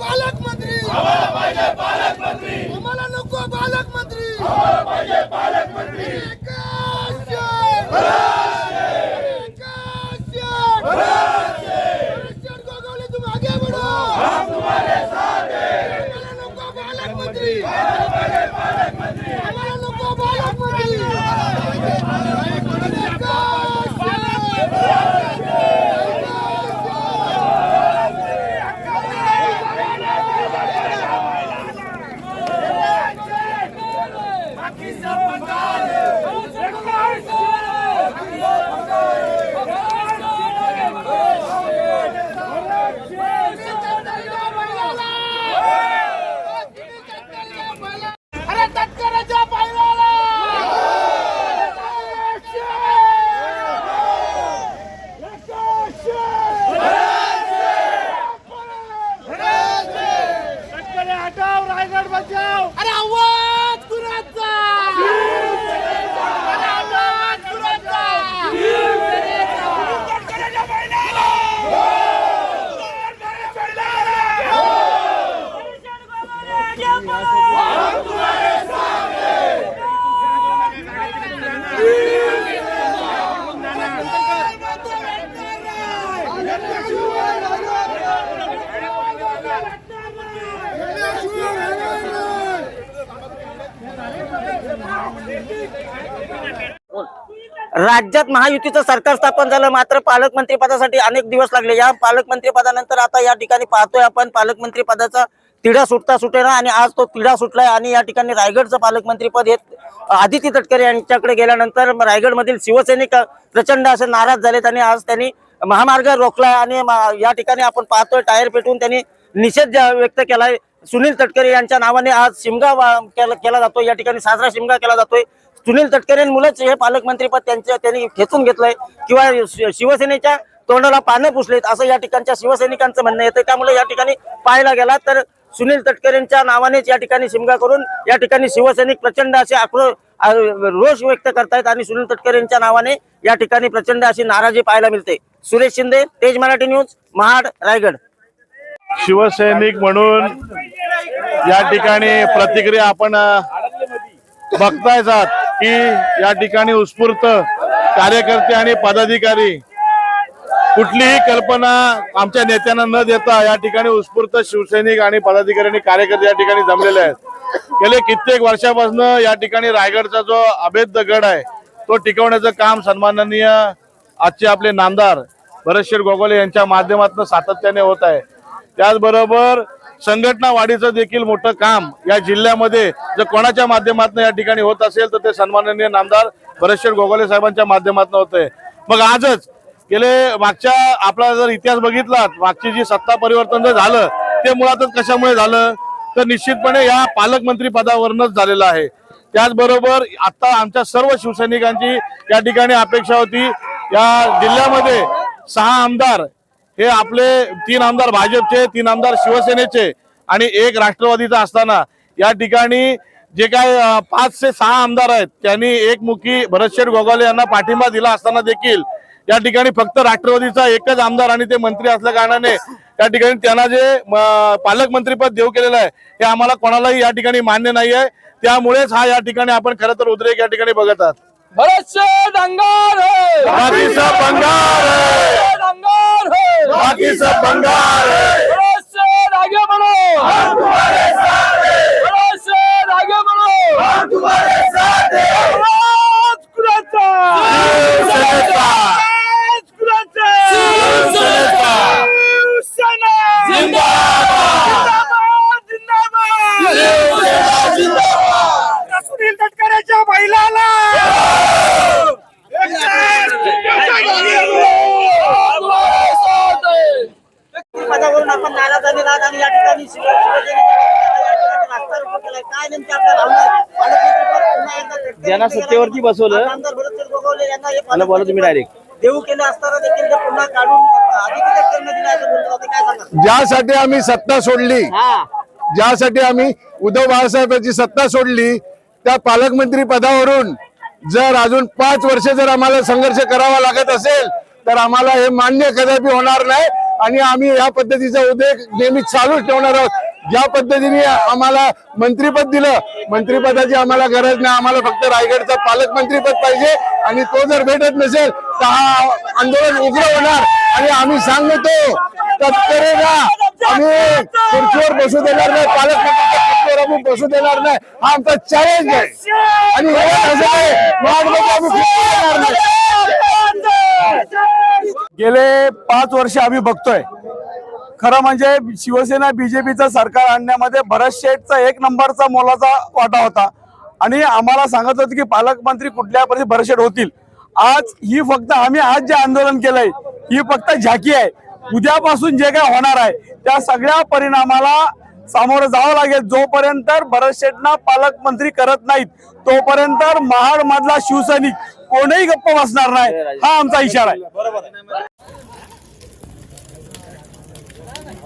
पालकमंत्री आम्हाला पाहिजे पालकमंत्री आम्हाला नको पालकमंत्री आम्हाला पाहिजे पालकमंत्री Kisapagale! राज्यात महायुतीचं सरकार स्थापन झालं मात्र पालकमंत्री पदासाठी अनेक दिवस लागले. या पालकमंत्री पदानंतर आता या ठिकाणी पाहतोय आपण पालकमंत्री पदाचा तिढा सुटता सुटेना आणि आज तो तिढा सुटलाय आणि या ठिकाणी रायगडचं पालकमंत्री पद हे आदिती तटकरे यांच्याकडे गेल्यानंतर रायगडमधील शिवसैनिक प्रचंड असे नाराज झालेत आणि आज त्यांनी महामार्ग रोखलाय आणि या ठिकाणी आपण पाहतोय टायर पेटवून त्यांनी निषेध व्यक्त केलाय सुनील तटकरे यांच्या नावाने आज शिमगा केला जातो या ठिकाणी साजरा शिमगा केला जातोय. सुनील तटकरेंमुळेच हे पालकमंत्रीपद त्यांच्या त्यांनी खेचून घेतलंय. किंवा शिवसेनेच्या तोंडाला पानं पुसलेत असं या ठिकाणच्या शिवसैनिकांचं म्हणणं येतं त्यामुळे या ठिकाणी पाहायला गेला तर सुनील तटकरेंच्या नावानेच या ठिकाणी शिमगा करून या ठिकाणी शिवसैनिक प्रचंड असे आक्रोश रोष व्यक्त करतायत आणि सुनील तटकरेंच्या नावाने या ठिकाणी प्रचंड अशी नाराजी पाहायला मिळते. सुरेश शिंदे तेज मराठी न्यूज महाड रायगड. शिवसैनिक म्हणून या ठिकाणी प्रतिक्रिया आपण बघताय बघतायच की या ठिकाणी उत्स्फूर्त कार्यकर्ते आणि पदाधिकारी कुठलीही कल्पना आमच्या नेत्यांना न देता या ठिकाणी उत्स्फूर्त शिवसैनिक आणि पदाधिकारी आणि कार्यकर्ते या ठिकाणी जमलेले आहेत. गेले कित्येक वर्षापासून या ठिकाणी रायगडचा जो अभेद्य गड आहे तो टिकवण्याचं काम सन्माननीय आजचे आपले नामदार भरतशेठ गोगोले यांच्या माध्यमातून सातत्याने होत आहे. त्याचबरोबर संघटना वाढीचं देखील मोठं काम या जिल्ह्यामध्ये जर कोणाच्या माध्यमातून या ठिकाणी होत असेल तर ते सन्माननीय नामदार भरतशेठ गोगोले साहेबांच्या माध्यमातून होतंय. मग आजच गेले मागच्या आपला जर इतिहास बघितला मागची जी सत्ता परिवर्तन जर झालं ते मुळातच कशामुळे झालं? तर निश्चितपणे या पालकमंत्री पदावरूनच झालेलं आहे. त्याचबरोबर आता आमच्या सर्व शिवसैनिकांची या ठिकाणी अपेक्षा होती. या जिल्ह्यामध्ये सहा आमदार हे आपले तीन आमदार भाजपचे तीन आमदार शिवसेनेचे आणि एक राष्ट्रवादीचा असताना. या ठिकाणी जे काय पाच ते सहा आमदार आहेत त्यांनी एकमुखी भरतशेठ गोगावले यांना पाठिंबा दिला असताना देखील या ठिकाणी फक्त राष्ट्रवादीचा एकच आमदार आणि ते मंत्री असल्या कारणाने त्या ठिकाणी त्यांना जे पालकमंत्रीपद देऊ केलेलं आहे हे आम्हाला कोणालाही या ठिकाणी मान्य नाही आहे त्यामुळेच हा या ठिकाणी आपण खरं तर उद्रेक या ठिकाणी बघत आहात. भरतशेठ दंगार है। बाकी सब बंगाल है। दंगार है। बाकी सब बंगाल है। भरतशेठ आगे बढ़ो हम तुम्हारे साथ हैं भरतशेठ आगे बढ़ो हम तुम्हारे साथ हैं आवाज कुणाचा शिवसेनेचा. आवाज कुणाचा शिवसेनेचा. शिवसेना जिंदाबाद. जिंदाबाद जिंदाबाद जिंदाबाद. सुनील तटकरेच्या बैलाला हमारे साथ है पदावरून आपण नाराज झालेला आहात आणि या ठिकाणी शिव- शिवसैनिकांनी या ठिकाणी रास्ता रोको केलाय. काय नेमकी आपल्या भावना आहेत? पालकमंत्रीपद पुन्हा एकदा तटकरे ज्यांना यांनी सत्तेवरती. बसवलं, मला बोला तुम्ही direct. देऊ केलं असताना देखील ते पुन्हा काढून दिलं असं काय सांगा ज्यासाठी आम्ही सत्ता सोडली ज्यासाठी आम्ही उद्धव बाळासाहेबांची सत्ता सोडली त्या पालकमंत्री पदावरून जर अजून पाच वर्ष जर आम्हाला संघर्ष करावा लागत असेल तर आम्हाला हे मान्य कदापि होणार नाही आणि आम्ही या पद्धतीचा उद्योग नेहमी चालूच ठेवणार आहोत ज्या पद्धतीने आम्हाला मंत्रीपद दिलं मंत्रीपदाची आम्हाला गरज नाही. आम्हाला फक्त रायगडचं पालकमंत्रीपद पाहिजे आणि तो जर भेटत नसेल तर हा आंदोलन उग्र होणार. आणि आम्ही सांगतो तत्करेला आम्ही खुर्चीवर बसू देणार नाही पालकमंत्र्यांच्या आम्ही बसू देणार नाही. हा आमचा चॅलेंज आहे. आणि असं महाडमध्ये आम्ही देणार नाही. गेले पाच वर्ष आम्ही बघतोय. खरं म्हणजे शिवसेना बीजेपीचं सरकार आणण्यामध्ये भरत शेठचा एक नंबरचा मोलाचा वाटा होता. आणि आम्हाला सांगत होते की पालकमंत्री कुठल्या परिस्थिती भरत शेठ होतील. आज ही फक्त आम्ही आज जे आंदोलन केलंय ही फक्त झाकी आहे. उद्यापासून जे काय होणार आहे त्या सगळ्या परिणामाला सामोरं जावं लागेल. जोपर्यंत भरत शेठना पालकमंत्री करत नाहीत तोपर्यंत महाड मधला शिवसैनिक कोणीही गप्प बसणार नाही हा आमचा इशारा आहे. काय